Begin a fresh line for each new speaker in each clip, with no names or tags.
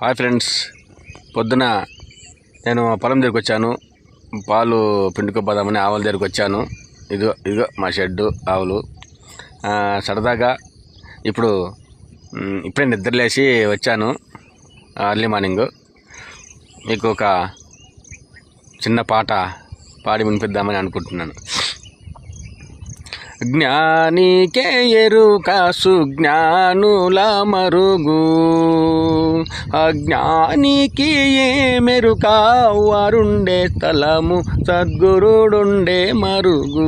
Hi friends. పొద్దున నేను పొలం దగ్గరికి వచ్చాను. పాలు పిండుకోపోదామని ఆవుల దగ్గరికి వచ్చాను. ఇదిగో ఇదిగో మా షెడ్డు ఆవులు. సరదాగా ఇప్పుడు ఇప్పుడే నిద్రలేసి వచ్చాను అర్లీ మార్నింగ్. మీకు ఒక చిన్న పాట పాడి వినిపిద్దామని అనుకుంటున్నాను. జ్ఞానికే ఎరుక సుజ్ఞానుల మరుగు. అజ్ఞానికి ఏ మెరుక వారుండే స్థలము సద్గురుడుండే మరుగు.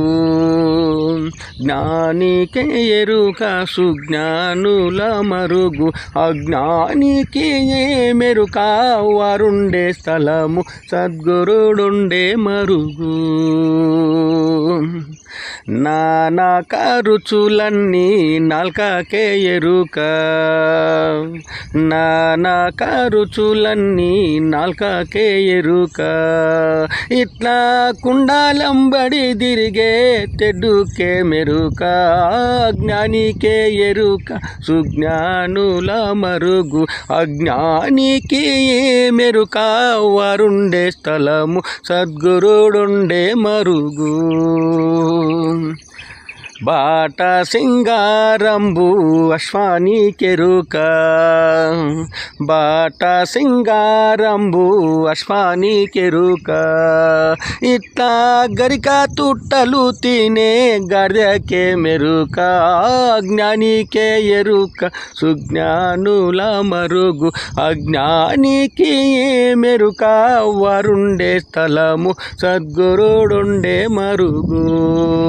జ్ఞానికే ఎరుక సుజ్ఞానుల మరుగు. అజ్ఞానికి ఏ మెరుక వారుండే స్థలము సద్గురుడుండే మరుగు. నానా కరుచులన్నీ నాల్కకే ఎరుక. నానా కరుచులన్నీ నాల్కాకే ఎరుక. ఇట్లా కుండాలంబడి తిరిగే తెడ్డుకే మెరుక. అజ్ఞానికే ఎరుక సుజ్ఞానుల మరుగు. అజ్ఞానికి ఏ మెరుక వారుండే స్థలము సద్గురుడుండే మరుగు. బాట సింగారంబు అశ్వాని కెరుక. బాట సింగారంబు అశ్వాని కెరుక. ఇట్లా గరిక తుట్టలు తినే గర్దకే మెరుక. అజ్ఞానికే ఎరుక సుజ్ఞానుల మరుగు. అజ్ఞానికి ఏ మెరుక వరుండే స్థలము సద్గురుడుండే మరుగు.